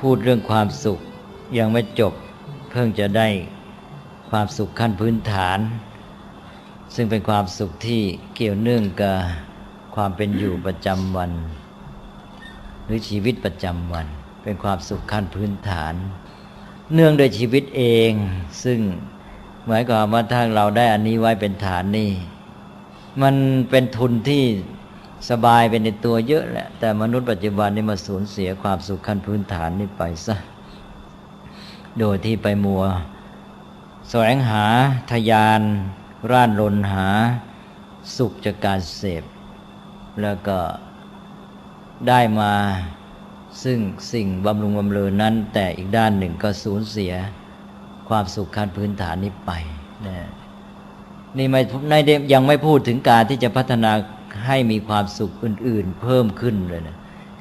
พูดเรื่องความสุขยังไม่จบเพิ่งจะได้ความสุขขั้นพื้นฐาน ซึ่งเป็นความสุขที่เกี่ยวเนื่องกับความเป็นอยู่ประจำวัน หรือชีวิตประจำวัน เป็นความสุขขั้นพื้นฐาน เนื่องโดยชีวิตเอง ซึ่งหมายความว่าถ้าเราได้อันนี้ไว้เป็นฐานนี่มันเป็นทุนที่ สบายเป็นในตัวเยอะแหละ แต่มนุษย์ปัจจุบันนี่มาสูญเสียความสุขขั้นพื้นฐานนี่ไปซะ โดยที่ไปมัว แสวงหาทยาน ร่านรนหา สุขจากการเสพ แล้วก็ได้มาซึ่งสิ่งบำรุงบำเรอนั้น แต่อีกด้านหนึ่งก็สูญเสียความสุขขั้นพื้นฐานนี้ไปนะนี่ไม่ในยังไม่พูดถึงการที่จะพัฒนา ให้มีความสุขอื่น ๆ เพิ่มขึ้นเลยนะ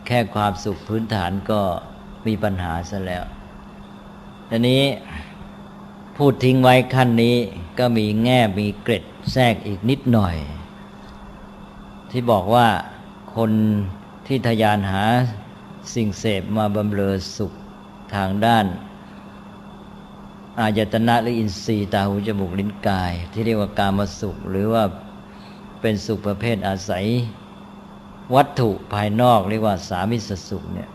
แค่ความสุขพื้นฐานก็มีปัญหาซะแล้วทีนี้พูดทิ้งไว้ขั้นนี้ก็มีแง่มีเกร็ดแทรกอีกนิดหน่อย ที่บอกว่าคนที่ทยานหาสิ่งเสพมาบำเรอสุขทางด้าน อายตนะหรืออินทรีย์ตาหูจมูกลิ้นกาย ที่เรียกว่ากามสุข หรือว่า เป็นสุขประเภทอาศัย วัตถุภายนอกเรียกว่าสามิสสุขเนี่ย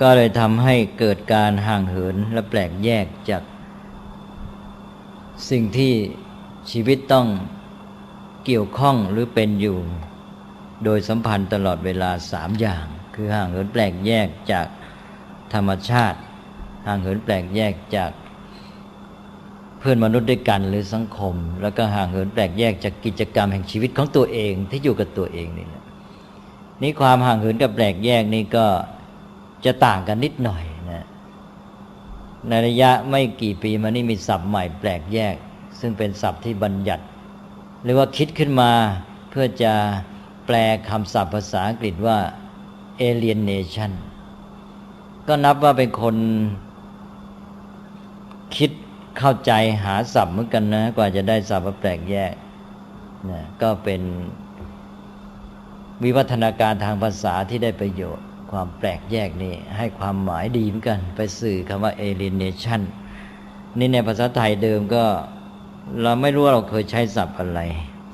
ก็เลยทำให้เกิดการห่างเหินและแปลกแยกจาก สิ่งที่ชีวิตต้องเกี่ยวข้องหรือเป็นอยู่ โดยสัมพันธ์ตลอดเวลาสามอย่าง คือห่างเหินแปลกแยกจากธรรมชาติ ห่างเหินแปลกแยกจาก พื่อนมนุษย์ด้วยกันหรือสังคม แล้วก็ห่างเหินแปลกแยกจากกิจกรรมแห่งชีวิตของตัวเองที่อยู่กับตัวเองนี่นี่ความห่างเหินกับแปลกแยกนี่ก็จะต่างกันนิดหน่อยนะในระยะไม่กี่ปีมานี่มีศัพท์ใหม่แปลกแยก ซึ่งเป็นศัพท์ที่บัญญัติ หรือว่าคิดขึ้นมาเพื่อจะแปลคำศัพท์ภาษาอังกฤษว่า alienation ก็นับว่าเป็นคนคิด เข้าใจหาศัพท์เหมือนกันนะ กว่าจะได้ศัพท์แปลกแยกนะก็เป็นวิวัฒนาการทางภาษาที่ได้ประโยชน์ ความแปลกแยกนี่ให้ความหมายดีเหมือนกัน ไปสื่อคำว่า alienation นี่ในภาษาไทยเดิมก็ เราไม่รู้ว่าเราเคยใช้ศัพท์อะไร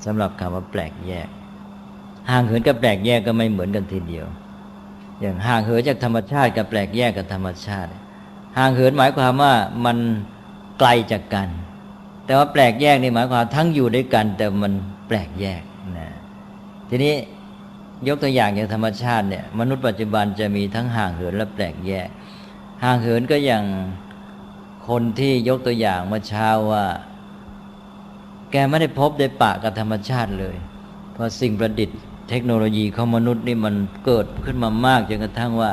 สำหรับคำว่าแปลกแยก ห่างเหินกับแปลกแยกก็ไม่เหมือนกันทีเดียว อย่างห่างเหินจากธรรมชาติกับแปลกแยกกับธรรมชาติ ห่างเหินหมายความว่ามัน ไกลจากกัน แต่ว่าแปลกแยกนี่หมายความทั้งอยู่ด้วยกัน แต่มันแปลกแยกนะทีนี้ยกตัวอย่างอย่างธรรมชาติเนี่ยมนุษย์ปัจจุบันจะมีทั้งห่างเหินและแปลกแยก ห่างเหินก็อย่างคนที่ยกตัวอย่างเมื่อเช้าว่า แกไม่ได้พบได้ปะกับธรรมชาติเลย เพราะสิ่งประดิษฐ์เทคโนโลยีของมนุษย์นี่มันเกิดขึ้นมามากจนกระทั่งว่า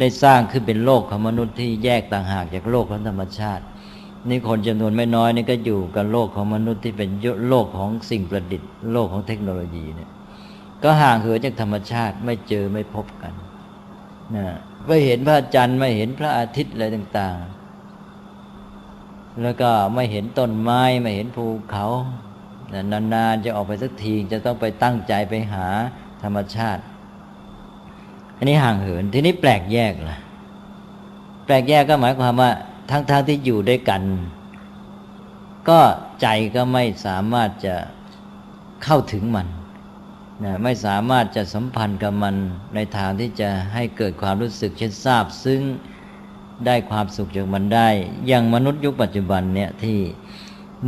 ได้สร้างขึ้นเป็นโลกของมนุษย์ที่แยกต่างหากจากโลกของธรรมชาติ นี่คนจำนวนไม่น้อยนี่ก็อยู่กับโลกของมนุษย์ที่เป็นโลกของสิ่งประดิษฐ์ โลกของเทคโนโลยีเนี่ยก็ห่างเหินจากธรรมชาติไม่เจอไม่พบกันนะไม่เห็นพระจันทร์ไม่เห็นพระอาทิตย์อะไรต่าง ๆ แล้วก็ไม่เห็นต้นไม้ไม่เห็นภูเขานานๆจะออกไปสักทีจะต้องไปตั้งใจไปหาธรรมชาติ อันนี้ห่างเหินทีนี้แปลกแยกล่ะแปลกแยกก็หมายความว่า ทั้งๆทที่อยู่ด้วยกัน ก็ใจก็ไม่สามารถจะเข้าถึงมันนะไม่สามารถจะสัมพันธ์กับมันในทางที่จะให้เกิดความรู้สึกเช่นทราบ ซึ่งได้ความสุขจากมันได้ อย่างมนุษย์ยุคปัจจุบันเนี่ยที่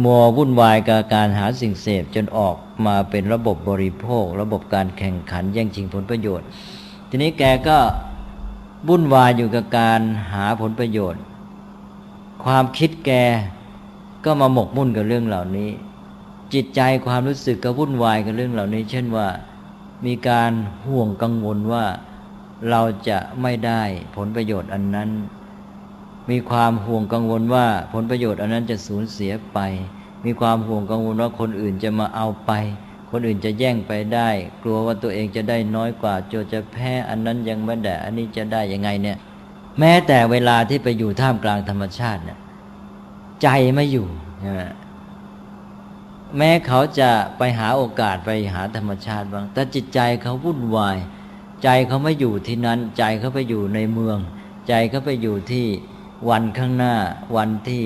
มัววุ่นวายกับการหาสิ่งเสพจนออกมาเป็นระบบบริโภค ระบบการแข่งขันแย่งชิงผลประโยชน์ ทีนี้แกก็วุ่นวายอยู่กับการหาผลประโยชน์ ความคิดแกก็มาหมกมุ่นกับเรื่องเหล่านี้ จิตใจความรู้สึกก็วุ่นวายกับเรื่องเหล่านี้ เช่นว่ามีการห่วงกังวลว่าเราจะไม่ได้ผลประโยชน์อันนั้น มีความห่วงกังวลว่าผลประโยชน์อันนั้นจะสูญเสียไป มีความห่วงกังวลว่าคนอื่นจะมาเอาไป คนอื่นจะแย่งไปได้ กลัวว่าตัวเองจะได้น้อยกว่าโจจะแพ้อันนั้นยังไม่ได้อันนี้จะได้ยังไงเนี่ย แม้แต่เวลาที่ไปอยู่ท่ามกลางธรรมชาติเนี่ยใจไม่อยู่ใช่ไหมแม้เขาจะไปหาโอกาสไปหาธรรมชาติบ้าง แต่จิตใจเขาวุ่นวาย ใจเขาไม่อยู่ที่นั้น ใจเขาไปอยู่ในเมือง ใจเขาไปอยู่ที่วันข้างหน้า วันที่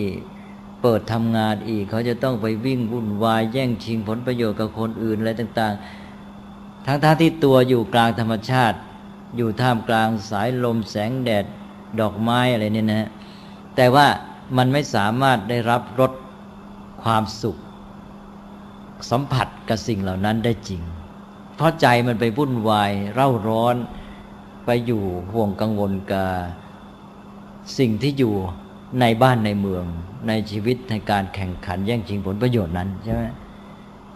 เปิดทำงานอีก เขาจะต้องไปวิ่งวุ่นวาย แย่งชิงผลประโยชน์กับคนอื่นอะไรต่าง ๆ ทั้งๆทที่ตัวอยู่กลางธรรมชาติ อยู่ท่ามกลางสายลมแสงแดด ดอกไม้อะไรเนี่ยนะ แต่ว่ามันไม่สามารถได้รับรสความสุข สัมผัสกับสิ่งเหล่านั้นได้จริง เพราะใจมันไปวุ่นวายเร่าร้อนไปอยู่ห่วงกังวลกับสิ่งที่อยู่ในบ้านในเมือง ในชีวิตในการแข่งขันแย่งชิงผลประโยชน์นั้นใช่ไหม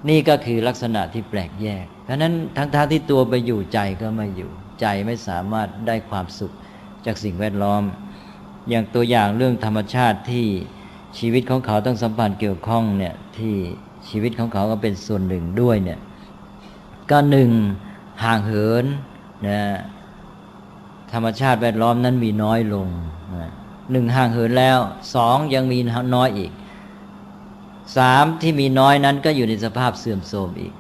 นี่ก็คือลักษณะที่แปลกแยก เพราะนั้นทั้งท่าที่ตัวไปอยู่ใจก็ไม่อยู่ ใจไม่สามารถได้ความสุข จากสิ่งแวดล้อม อย่างตัวอย่างเรื่องธรรมชาติที่ชีวิตของเขาต้องสัมพันธ์เกี่ยวข้องเนี่ยที่ชีวิตของเขาก็เป็นส่วนหนึ่งด้วยเนี่ยก็หนึ่งห่างเหินนะธรรมชาติแวดล้อมนั้นมีน้อยลงนะหนึ่งห่างเหินแล้วสองยังมีน้อยอีกสามที่มีน้อยนั้นก็อยู่ในสภาพเสื่อมโทรมอีก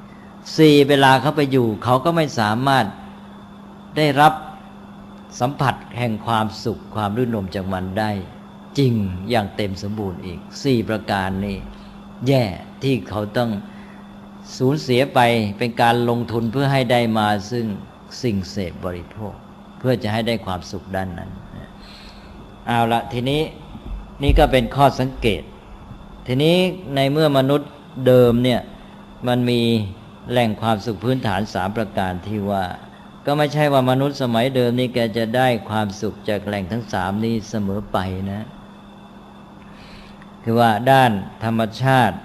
สี่เวลาเขาไปอยู่ เขาก็ไม่สามารถได้รับ สัมผัสแห่งความสุขความรื่นรมจากมันได้ จริงอย่างเต็มสมบูรณ์อีกสี่ประการนี้ แย่ที่เขาต้องสูญเสียไปเป็นการลงทุนเพื่อให้ได้มาซึ่งสิ่งเสพบริโภค เพื่อจะให้ได้ความสุขด้านนั้น เอาละทีนี้นี่ก็เป็นข้อสังเกต ทีนี้ในเมื่อมนุษย์เดิมเนี่ยมันมีแหล่งความสุขพื้นฐานสามประการที่ว่า ก็ไม่ใช่ว่ามนุษย์สมัยเดิมนี่แกจะได้ความสุขจากแหล่งทั้งสามนี้เสมอไปนะ คือว่าด้านธรรมชาติ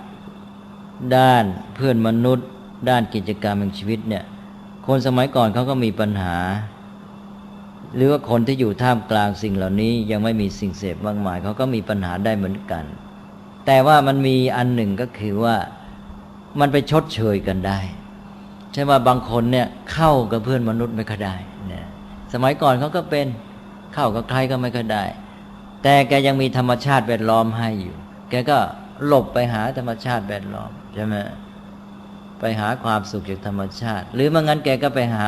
ด้านเพื่อนมนุษย์ ด้านกิจกรรมแห่งชีวิตเนี่ย คนสมัยก่อนเขาก็มีปัญหา หรือว่าคนที่อยู่ท่ามกลางสิ่งเหล่านี้ยังไม่มีสิ่งเสพมากมายเขาก็มีปัญหาได้เหมือนกัน แต่ว่ามันมีอันหนึ่งก็คือว่ามันไปชดเชยกันได้ ใช่ว่าบางคนเนี่ยเข้ากับเพื่อนมนุษย์ไม่ค่อยได้เนี่ยสมัยก่อนเขาก็เป็นเข้ากับใครก็ไม่ค่อยได้ แต่แกยังมีธรรมชาติแวดล้อมให้อยู่ แกก็หลบไปหาธรรมชาติแวดล้อมใช่ไหมไปหาความสุขจากธรรมชาติ หรือเมื่องั้นแกก็ไปหา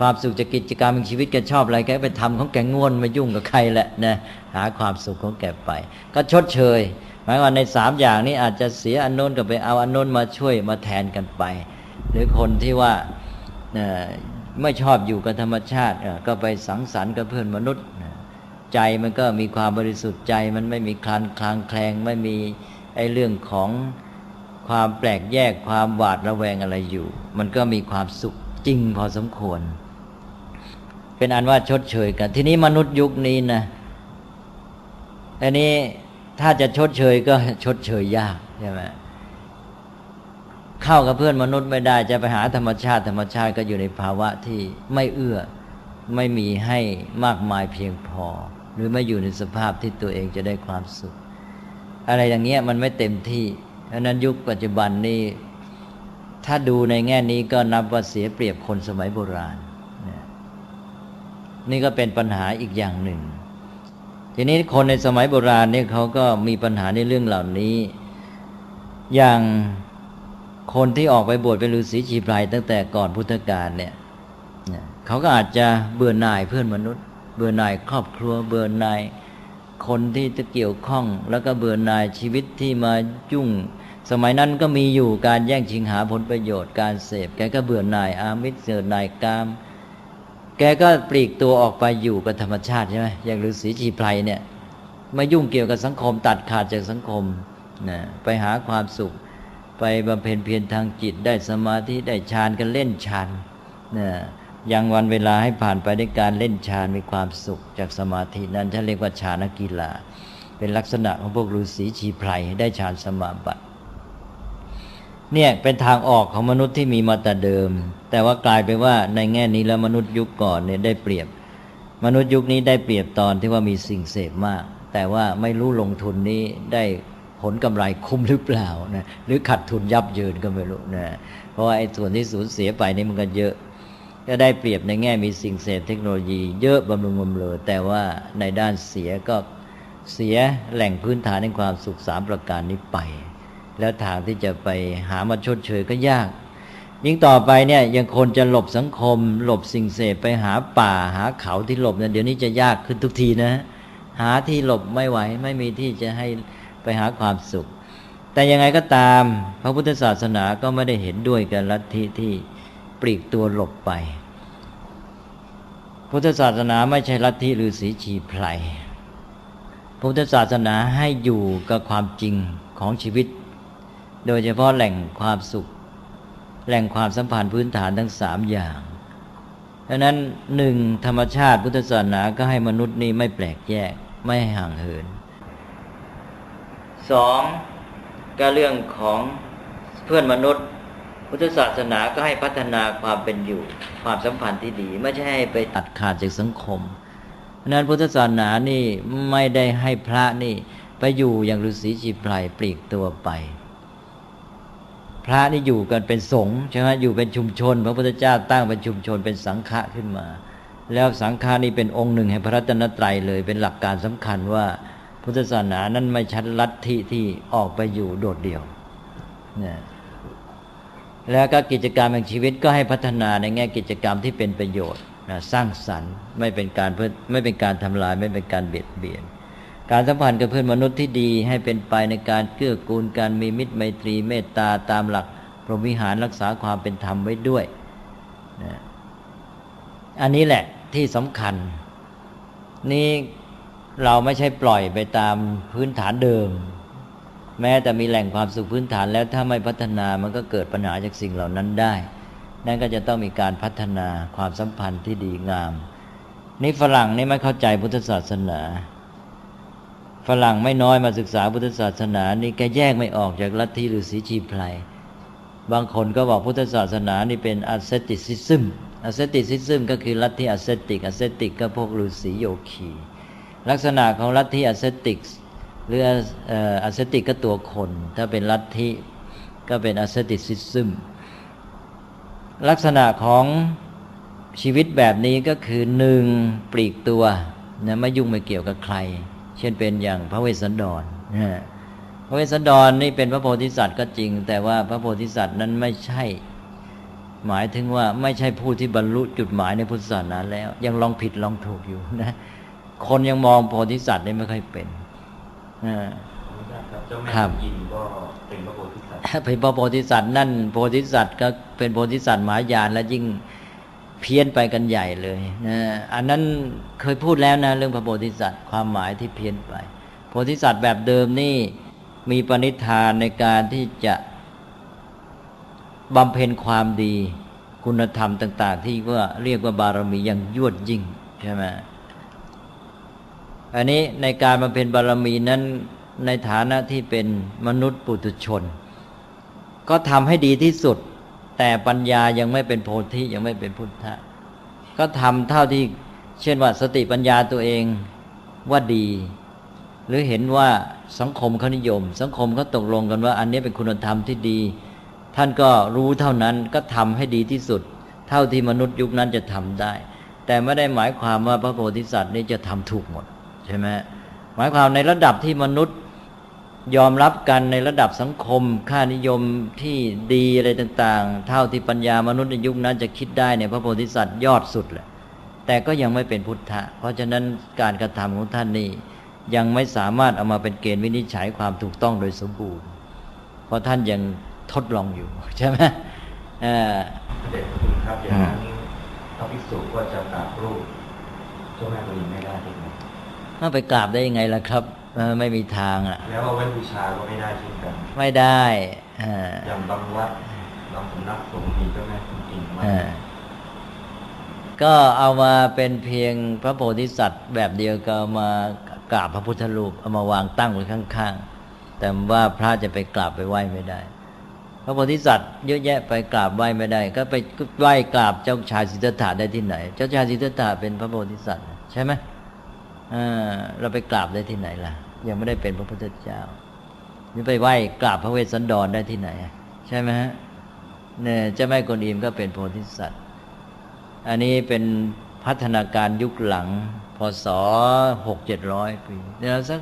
ความสุขจากกิจกรรมในชีวิตแกชอบอะไรแกไปทำของแกง่วนมายุ่งกับใครแหละนะหาความสุขของแกไป ก็ชดเชย หมายว่าในสามอย่างนี้อาจจะเสียอันโน้นก็ไปเอาอันโน้นมาช่วยมาแทนกันไป หรือคนที่ว่าไม่ชอบอยู่กับธรรมชาติก็ไปสังสรรค์กับเพื่อนมนุษย์ ใจมันก็มีความบริสุทธิ์ใจมันไม่มีคลานคลางแคลงไม่มีไอ้เรื่องของความแปลกแยกความหวาดระแวงอะไรอยู่ มันก็มีความสุขจริงพอสมควร เป็นอันว่าชดเชยกัน ทีนี้มนุษย์ยุคนี้นะอันนี้ถ้าจะชดเชยก็ชดเชยยากใช่ไหม เข้ากับเพื่อนมนุษย์ไม่ได้ จะไปหาธรรมชาติธรรมชาติก็อยู่ในภาวะที่ไม่เอื้อไม่มีให้มากมายเพียงพอ หรือไม่อยู่ในสภาพที่ตัวเองจะได้ความสุข อะไรอย่างเงี้ยมันไม่เต็มที่เพราะนั้นยุคปัจจุบันนี้ถ้าดูในแง่นี้ก็นับว่าเสียเปรียบคนสมัยโบราณ นี่ก็เป็นปัญหาอีกอย่างหนึ่ง ทีนี้คนในสมัยโบราณเนี่ยเขาก็มีปัญหาในเรื่องเหล่านี้ อย่าง คนที่ออกไปบวชเป็นฤาษีชีพรายตั้งแต่ก่อนพุทธกาลเนี่ยเขาก็อาจจะเบื่อหน่ายเพื่อนมนุษย์ เบื่อหน่ายครอบครัว เบื่อหน่ายคนที่จะเกี่ยวข้อง แล้วก็เบื่อหน่ายชีวิตที่มาจุ่ง สมัยนั้นก็มีอยู่การแย่งชิงหาผลประโยชน์การเสพ แกก็เบื่อหน่ายอามิตรเสือหน่ายกาม แกก็ปลีกตัวออกไปอยู่กับธรรมชาติใช่ไหมอย่างฤาษีชีไพรเนี่ยไม่ยุ่งเกี่ยวกับสังคมตัดขาดจากสังคมนะไปหาความสุข ไปบำเพ็ญเพียรทางจิตได้สมาธิได้ฌานกันเล่นฌานนะยังวันเวลาให้ผ่านไปด้วยการเล่นฌานมีความสุขจากสมาธินั้นท่านเรียกว่าฌานกีฬา เป็นลักษณะของพวกฤาษีชีไพรได้ฌานสมาบัติเนี่ยเป็นทางออกของมนุษย์ที่มีมาแต่เดิม แต่ว่ากลายไปว่าในแง่นี้แล้วมนุษย์ยุคก่อนเนี่ยได้เปรียบ มนุษย์ยุคนี้ได้เปรียบตอนที่ว่ามีสิ่งเสพมาก แต่ว่าไม่รู้ลงทุนนี้ได้ ผลกำไรคุ้มหรือเปล่านะหรือขัดทุนยับเยินก็ไม่รู้นะเพราะว่าไอ้ส่วนที่สูญเสียไปนี่มันก็เยอะก็ได้เปรียบในแง่มีสิ่งเสพเทคโนโลยี เยอะบำรุงบำเรอแต่ว่าในด้านเสียก็เสียแหล่งพื้นฐานในความสุขสามประการนี้ไป แล้วทางที่จะไปหามาชดเชยก็ยาก ยิ่งต่อไปเนี่ยยังคนจะหลบสังคม หลบสิ่งเสพไปหาป่าหาเขาที่หลบเนี่ยเดี๋ยวนี้จะยากขึ้นทุกทีนะ หาที่หลบไม่ไหวไม่มีที่จะให้ ไปหาความสุข แต่ยังไงก็ตาม พระพุทธศาสนาก็ไม่ได้เห็นด้วยกับลัทธิที่ปลีกตัวหลบไป พุทธศาสนาไม่ใช่ลัทธิฤาษีชีไพรพุทธศาสนาให้อยู่กับความจริงของชีวิต โดยเฉพาะแหล่งความสุข แหล่งความสัมพันธ์พื้นฐานทั้งสามอย่างดังนั้นหนึ่งธรรมชาติพุทธศาสนาก็ให้มนุษย์นี้ไม่แปลกแยกไม่ห่างเหิน สองก็เรื่องของเพื่อนมนุษย์ พุทธศาสนาก็ให้พัฒนาความเป็นอยู่ ความสัมพันธ์ที่ดี ไม่ใช่ให้ไปตัดขาดจากสังคมเพราะนั้นพุทธศาสนานี่ไม่ได้ให้พระนี่ไปอยู่อย่างฤาษีชีไพรปลีกตัวไป พระนี่อยู่กันเป็นสงฆ์ใช่ไหมอยู่เป็นชุมชน พระพุทธเจ้าตั้งเป็นชุมชนเป็นสังฆะขึ้นมา แล้วสังฆานี่เป็นองค์หนึ่งแห่งพระรัตนตรัยเลยเป็นหลักการสำคัญว่า พุทธศาสนานั้นไม่ชัดลัทธิที่ออกไปอยู่โดดเดี่ยวเนี่ยแล้วก็กิจกรรมแห่งชีวิตก็ให้พัฒนาในแง่กิจกรรมที่เป็นประโยชน์นะสร้างสรรค์ไม่เป็นการเพื่อไม่เป็นการทำลายไม่เป็นการเบียดเบียน การสัมพันธ์กับเพื่อนมนุษย์ที่ดีให้เป็นไปในการเกื้อกูลการมีมิตรไมตรีเมตตาตามหลักพรหมวิหารรักษาความเป็นธรรมไว้ด้วยนะอันนี้แหละที่สำคัญ นี่ เราไม่ใช่ปล่อยไปตามพื้นฐานเดิม แม้แต่มีแหล่งความสุขพื้นฐานแล้วถ้าไม่พัฒนามันก็เกิดปัญหาจากสิ่งเหล่านั้นได้ นั่นก็จะต้องมีการพัฒนาความสัมพันธ์ที่ดีงาม นี่ฝรั่งนี่ไม่เข้าใจพุทธศาสนา ฝรั่งไม่น้อยมาศึกษาพุทธศาสนา นี่แกแยกไม่ออกจากลัทธิฤาษีชีไพรบางคนก็บอกพุทธศาสนานี่เป็นอัสเซติซิซึมอัสเซติซิซึมก็คือลัทธิอัสเซติกอัสเซติกก็พวกฤาษีโยคี ลักษณะของลัทธิอัสเซติกหรืออัสเซติกก็ตัวคน ถ้าเป็นลัทธิก็เป็นอัสเซติซิซึมลักษณะของชีวิตแบบนี้ก็คือหนึ่งปลีกตัวนะไม่ยุ่งไม่เกี่ยวกับใคร เช่นเป็นอย่างพระเวสสันดรนะพระเวสสันดรนี่เป็นพระโพธิสัตว์ก็จริง แต่ว่าพระโพธิสัตว์นั้นไม่ใช่ หมายถึงว่าไม่ใช่ผู้ที่บรรลุจุดหมายในพุทธศาสนาแล้ว ยังลองผิดลองถูกอยู่นะ คนยังมองโพธิสัตว์นี่ไม่ค่อยเป็นอ่าเจ้าแม่ครับยินก็เป็นพระโพธิสัตว์เป็นพระโพธิสัตว์นั่นโพธิสัตว์ก็เป็นโพธิสัตว์หมายานและยิ่งเพี้ยนไปกันใหญ่เลยนะอันนั้นเคยพูดแล้วนะเรื่องพระโพธิสัตว์ความหมายที่เพี้ยนไป โพธิสัตว์แบบเดิมนี่มีปณิธานในการที่จะบำเพ็ญความดี คุณธรรมต่าง ๆ ที่ว่าเรียกว่าบารมีอย่างยวดยิ่งใช่ไหม อันนี้ในการบำเพ็ญบารมีนั้นในฐานะที่เป็นมนุษย์ปุถุชน ก็ทำให้ดีที่สุด แต่ปัญญายังไม่เป็นโพธิยังไม่เป็นพุทธะ ก็ทำเท่าที่เช่นว่าสติปัญญาตัวเองว่าดี หรือเห็นว่าสังคมเขานิยม สังคมเขาตกลงกันว่า อันนี้เป็นคุณธรรมที่ดี ท่านก็รู้เท่านั้นก็ทำให้ดีที่สุด เท่าที่มนุษย์ยุคนั้นจะทำได้ แต่ไม่ได้หมายความว่าพระโพธิสัตว์นี่จะทำถูกหมด ใช่ไหมหมายความในระดับที่มนุษย์ยอมรับกันในระดับสังคม ค่านิยมที่ดีอะไรต่าง ๆ เท่าที่ปัญญามนุษย์ในยุคนั้นจะคิดได้ในยพระโพธิสัตว์ยอดสุดแหละแต่ก็ยังไม่เป็นพุทธะ เพราะฉะนั้นการกระทำของท่านนี่ยังไม่สามารถเอามาเป็นเกณฑ์วินิจฉัยความถูกต้องโดยสมบูรณ์ เพราะท่านยังทดลองอยู่ใช่ไหมเอ่อเด็กคุณครับอย่างนั้นพระภิกษุก็จะกราบรูปเจ้าแม่กวนอิมไม่ได้ใช่ไหม ถ้าไปกราบได้ยังไงล่ะครับเอ่อไม่มีทางอะ แล้วเอาไว้บูชาก็ไม่ได้เช่นกันไม่ได้เอ่ออย่างบางวัดบางสำนักสงฆ์มีเจ้าแม่กวนอิมมาเอ่อก็เอามาเป็นเพียงพระโพธิสัตว์ แบบเดียวก็เอามากราบพระพุทธรูปเอามาวางตั้งไว้ข้างๆ แต่ว่าพระจะไปกราบไปไหว้ไม่ได้ พระโพธิสัตว์เยอะแยะไปกราบไหว้ไม่ได้ ก็ไปไหว้กราบเจ้าชายสิทธัตถะได้ที่ไหน เจ้าชายสิทธัตถะเป็นพระโพธิสัตว์ใช่ไหมอ่า เราไปกราบได้ที่ไหนล่ะ ยังไม่ได้เป็นพระพุทธเจ้านี่ไปไหว้กราบพระเวสสันดรได้ที่ไหน ใช่ไหมฮะเนี่ยเจ้าแม่กวนอิมก็เป็นโพธิสัตว์ อันนี้เป็นพัฒนาการยุคหลังพศหกเจ็ดร้อยปีในเราวสัก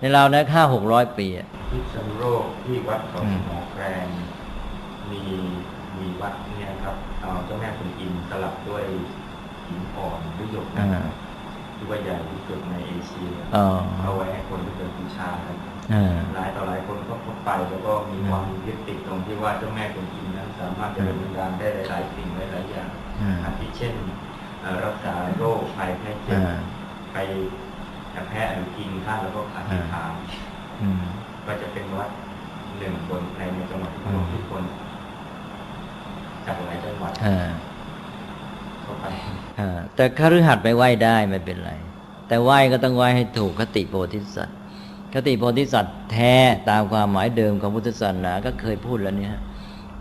ในเราวนะห้าหกร้อยปีอะที่ชันโรคที่วัดเขาอืมหมอแกรนมีมีวัดเนี่ยครับเอาเจ้าแม่คุณอิมสลับด้วยหินอ่อนหรือหยกอ่า ที่ว่าใหญ่ที่สุดในเอเชียอ๋อเอาไว้ให้คนที่เป็นบูชากันอ่าหลายต่อหลายคนก็พบไปแล้วก็มีความยึดติดตรงที่ว่าเจ้าแม่คุณอิมนั้นสามารถจะดำเนินการได้หลายๆสิ่งหลายๆอย่างอ่าอาทิเช่นเอ่อรักษาโรคภัยแค่เจ็บอ่าไปแพ้อนุกินท่านแล้วก็ขาดที่ทางอืมก็จะเป็นวัดหนึ่งบนในในจังหวัดอืมทุกคนจากหลายจังหวัด แต่คฤหัสถ์ไปไหว้ได้ไม่เป็นไร แต่ไหว้ก็ต้องไหว้ให้ถูกคติโพธิสัตว์คติโพธิสัตว์แท้ตามความหมายเดิมของพุทธศาสนาก็เคยพูดแล้วเนี่ย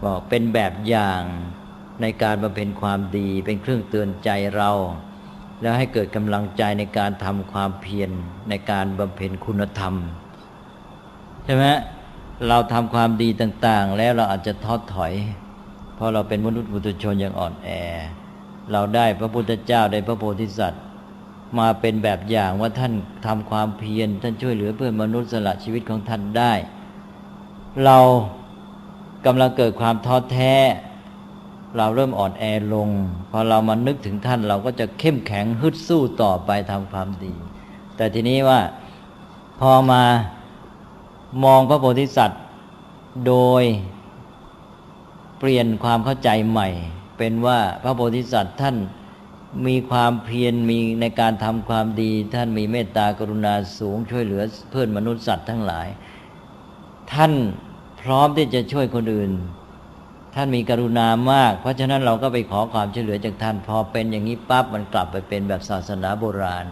บอกเป็นแบบอย่างในการบำเพ็ญความดี เป็นเครื่องเตือนใจเรา แล้วให้เกิดกำลังใจในการทำความเพียรในการบำเพ็ญคุณธรรมใช่ไหมเราทำความดีต่าง ๆ แล้วเราอาจจะท้อถอย เพราะเราเป็นมนุษย์ปุถุชนอย่างอ่อนแอ เราได้พระพุทธเจ้าได้พระโพธิสัตว์ มาเป็นแบบอย่างว่าท่านทำความเพียรท่านช่วยเหลือเพื่อนมนุษย์สละชีวิตของท่านได้ เรากำลังเกิดความท้อแท้ เราเริ่มอ่อนแอลง พอเรามานึกถึงท่านเราก็จะเข้มแข็งฮึดสู้ต่อไปทำความดี แต่ทีนี้ว่าพอมามองพระโพธิสัตว์โดยเปลี่ยนความเข้าใจใหม่ เป็นว่าพระโพธิสัตว์ท่านมีความเพียรมีในการทำความดี ท่านมีเมตตากรุณาสูงช่วยเหลือเพื่อนมนุษย์สัตว์ทั้งหลาย ท่านพร้อมที่จะช่วยคนอื่น ท่านมีกรุณามาก เพราะฉะนั้นเราก็ไปขอความช่วยเหลือจากท่านพอเป็นอย่างนี้ปั๊บมันกลับไปเป็นแบบศาสนาโบราณ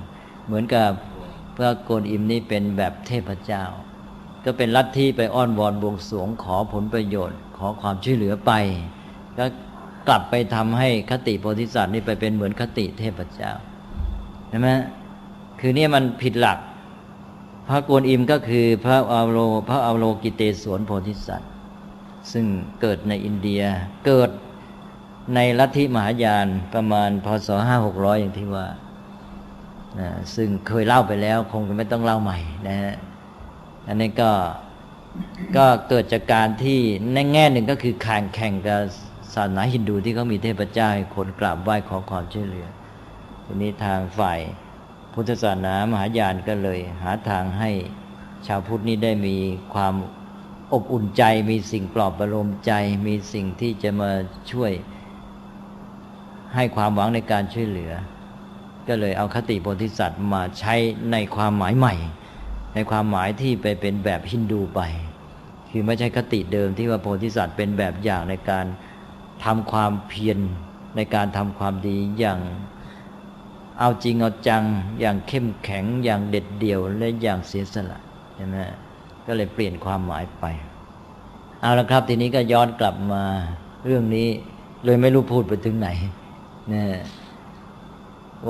เหมือนกับพระโกนอิมนี่เป็นแบบเทพเจ้า ก็เป็นลัทธิไปอ้อนวอนบวงสวงขอผลประโยชน์ ขอความช่วยเหลือไปก็ กลับไปทำให้คติโพธิสัตว์นี่ไปเป็นเหมือนคติเทพเจ้าใช่ไหมคือเนี่ยมันผิดหลัก พระกวนอิมก็คือพระอาวโลพระอาวโลกิเตศวนโพธิสัตว์ ซึ่งเกิดในอินเดียเกิดในลัทธิมหายานประมาณพศห้าหกร้อยอย่างที่ว่า ซึ่งเคยเล่าไปแล้ว คงจะไม่ต้องเล่าใหม่นะฮะ อันนี้ก็ก็เกิดจากการที่ในแง่หนึ่งก็คือแข่งแข่งกับ ศาสนาฮินดูที่เขามีเทพเจ้าให้คนกราบไหว้ขอความช่วยเหลือทีนี้ทางฝ่ายพุทธศาสนามหายานก็เลย หาทางให้ชาวพุทธนี้ได้มีความอบอุ่นใจ มีสิ่งปลอบประโลมใจ มีสิ่งที่จะมาช่วย ให้ความหวังในการช่วยเหลือ ก็เลยเอาคติโพธิสัตว์มาใช้ในความหมายใหม่ ในความหมายที่ไปเป็นแบบฮินดูไป คือไม่ใช่คติเดิมที่ว่าโพธิสัตว์เป็นแบบอย่างในการ ทำความเพียรในการทำความดีอย่างเอาจริงเอาจังอย่างเข้มแข็งอย่างเด็ดเดี่ยวและอย่างเสียสละใช่ไหมก็เลยเปลี่ยนความหมายไป เอาละครับทีนี้ก็ย้อนกลับมาเรื่องนี้เลยไม่รู้พูดไปถึงไหนนะ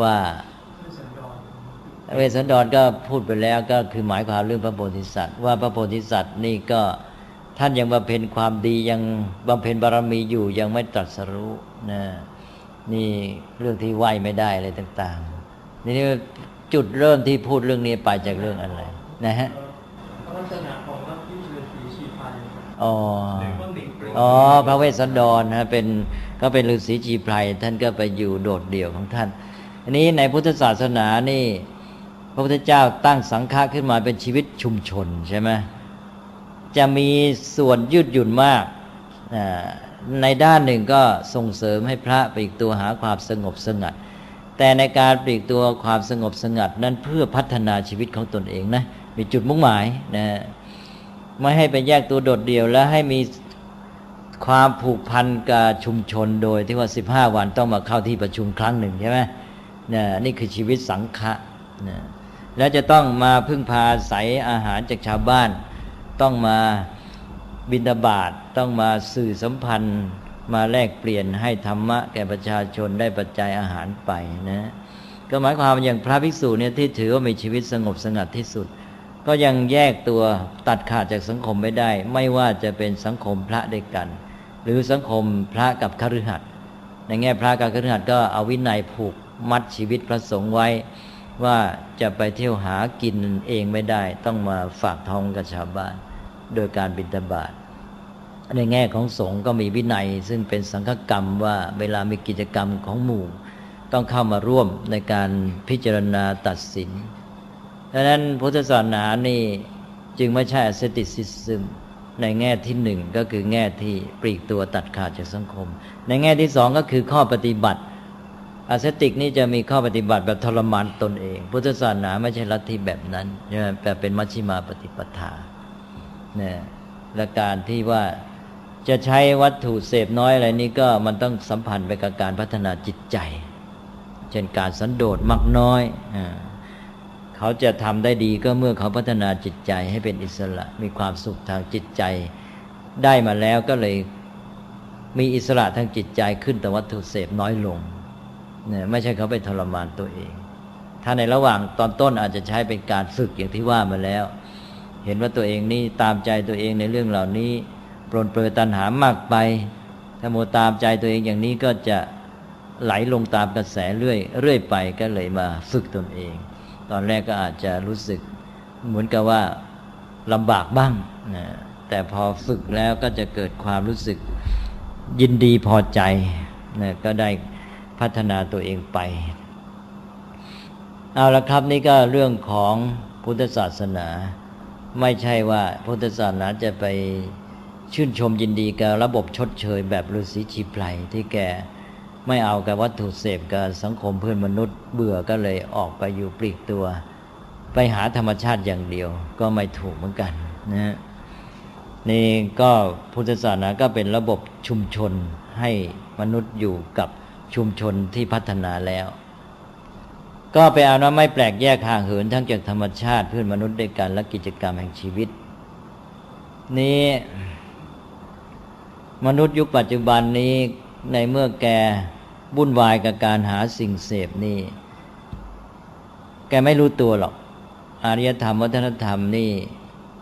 ว่าเวสสันดรก็พูดไปแล้วก็คือหมายความเรื่องพระโพธิสัตว์ ว่าพระโพธิสัตว์นี่ก็ ท่านยังบำเพ็ญความดียังบำเพ็ญบารมีอยู่ยังไม่ตรัสรู้นะนี่เรื่องที่ไหวไม่ได้อะไรต่างๆนี่จุดเริ่มที่พูดเรื่องนี้ไปจากเรื่องอะไรนะฮะลักษณะของลัทธิฤาษีชีพายครับอ๋อหนึ่งหนึ่งปรุงอ๋อพระเวสสันดรนะเป็นก็เป็นฤาษีจีไพรท่านก็ไปอยู่โดดเดี่ยวของท่าน อันนี้ในพุทธศาสนานี่ พระพุทธเจ้าตั้งสังฆะขึ้นมาเป็นชีวิตชุมชนใช่ไหม จะมีส่วนยืดหยุ่นมาก ในด้านหนึ่งก็ส่งเสริมให้พระปลีกตัวหาความสงบสงัด แต่ในการปลีกตัวความสงบสงัด นั้นเพื่อพัฒนาชีวิตของตนเองนะมีจุดมุ่งหมายนะไม่ให้ไปแยกตัวโดดเดี่ยวและให้มีความผูกพันกับชุมชนโดยที่ว่า 15 วันต้องมาเข้าที่ประชุมครั้งหนึ่งใช่ไหมนะนี่คือชีวิตสังฆะนะแล้วจะต้องมาพึ่งพาอาศัยอาหารจากชาวบ้าน ต้องมาบิณฑบาตต้องมาสื่อสัมพันธ์มาแลกเปลี่ยนให้ธรรมะแก่ประชาชนได้ปัจจัยอาหารไปนะ ก็หมายความอย่างพระภิกษุเนี่ยที่ถือว่ามีชีวิตสงบสงัดที่สุด ก็ยังแยกตัวตัดขาดจากสังคมไม่ได้ ไม่ว่าจะเป็นสังคมพระด้วยกัน หรือสังคมพระกับคฤหัสถ์ในแง่พระกับคฤหัสถ์ก็เอาวินัยผูกมัดชีวิตพระสงฆ์ไว้ ว่าจะไปเที่ยวหากินเองไม่ได้ ต้องมาฝากท้องกับชาวบ้าน โดยการบิณฑบาตในแง่ของสงฆ์ก็มีวินัย ซึ่งเป็นสังฆกรรมว่าเวลามีกิจกรรมของหมู่ ต้องเข้ามาร่วมในการพิจารณาตัดสินดังนั้นพุทธศาสนานี่จึงไม่ใช่ asceticism ในแง่ที่หนึ่งก็คือแง่ที่ปลีกตัวตัดขาดจากสังคม ในแง่ที่สองก็คือข้อปฏิบัติอาเซติกนี่จะมีข้อปฏิบัติแบบทรมานตนเอง พุทธศาสนาไม่ใช่ลัทธิแบบนั้นแต่เป็นมัชฌิมาปฏิปทา เนี่ยและการที่ว่าจะใช้วัตถุเสพน้อยอะไรนี้ก็มันต้องสัมพันธ์ไปกับการพัฒนาจิตใจ เช่นการสันโดษมักน้อยอเขาจะทำได้ดีก็เมื่อเขาพัฒนาจิตใจให้เป็นอิสระมีความสุขทางจิตใจ ได้มาแล้วก็เลยมีอิสระทางจิตใจขึ้นแต่วัตถุเสพน้อยลงเนี่ยไม่ใช่เขาไปทรมานตัวเอง ถ้าในระหว่างตอนต้นอาจจะใช้เป็นการฝึกอย่างที่ว่ามาแล้ว เห็นว่าตัวเองนี่ตามใจตัวเองในเรื่องเหล่านี้ ปรนเปรอตัณหามากไป ถ้าโมตามใจตัวเองอย่างนี้ก็จะไหลลงตามกระแสเรื่อยเรื่อยไปก็เลยมาฝึกตนเอง ตอนแรกก็อาจจะรู้สึกเหมือนกับว่าลำบากบ้างนะแต่พอฝึกแล้วก็จะเกิดความรู้สึกยินดีพอใจนะก็ได้พัฒนาตัวเองไป เอาละครับนี่ก็เรื่องของพุทธศาสนา ไม่ใช่ว่าพุทธศาสนาจะไปชื่นชมยินดีกับระบบชดเชยแบบฤาษีชีไพรที่แกไม่เอากับวัตถุเสพกับสังคมเพื่อนมนุษย์เบื่อก็เลยออกไปอยู่ปลีกตัว ไปหาธรรมชาติอย่างเดียวก็ไม่ถูกเหมือนกันนะฮะนี่ก็พุทธศาสนาก็เป็นระบบชุมชนให้มนุษย์อยู่กับชุมชนที่พัฒนาแล้ว ก็ไปเอาว่าไม่แปลกแยกห่างเหินทั้งจากธรรมชาติเพื่อนมนุษย์ด้วยกันและกิจกรรมแห่งชีวิต นี้มนุษย์ยุคปัจจุบันนี้ในเมื่อแกวุ่นวายกับการหาสิ่งเสพนี่ แกไม่รู้ตัวหรอก อารยธรรมวัฒนธรรมนี่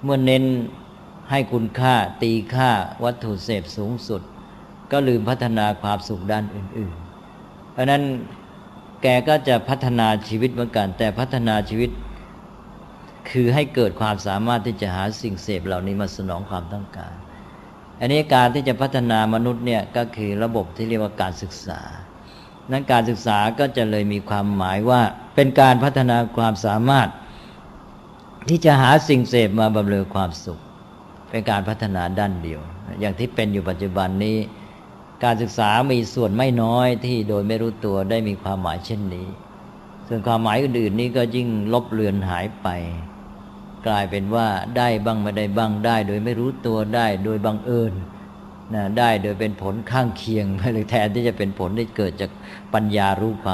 เมื่อเน้นให้คุณค่าตีค่าวัตถุเสพสูงสุด ก็ลืมพัฒนาความสุขด้านอื่น ๆ เพราะนั้น แกก็จะพัฒนาชีวิตเหมือนกัน แต่พัฒนาชีวิต คือให้เกิดความสามารถที่จะหาสิ่งเสพเหล่านี้มาสนองความต้องการ อันนี้การที่จะพัฒนามนุษย์เนี่ยก็คือระบบที่เรียกว่าการศึกษา นั้นการศึกษาก็จะเลยมีความหมายว่าเป็นการพัฒนาความสามารถ ที่จะหาสิ่งเสพมาบำเรอความสุข เป็นการพัฒนาด้านเดียว อย่างที่เป็นอยู่ปัจจุบันนี้ การศึกษามีส่วนไม่น้อยที่โดยไม่รู้ตัวได้มีความหมายเช่นนี้ ส่วนความหมายอื่นๆนี้ก็ยิ่งลบเลือนหายไป กลายเป็นว่าได้บ้างไม่ได้บ้างได้ โดยไม่รู้ตัวได้โดยบังเอิญนะได้โดยเป็นผลข้างเคียงหรือแทนที่จะเป็นผลที่เกิดจากปัญญารู้ความ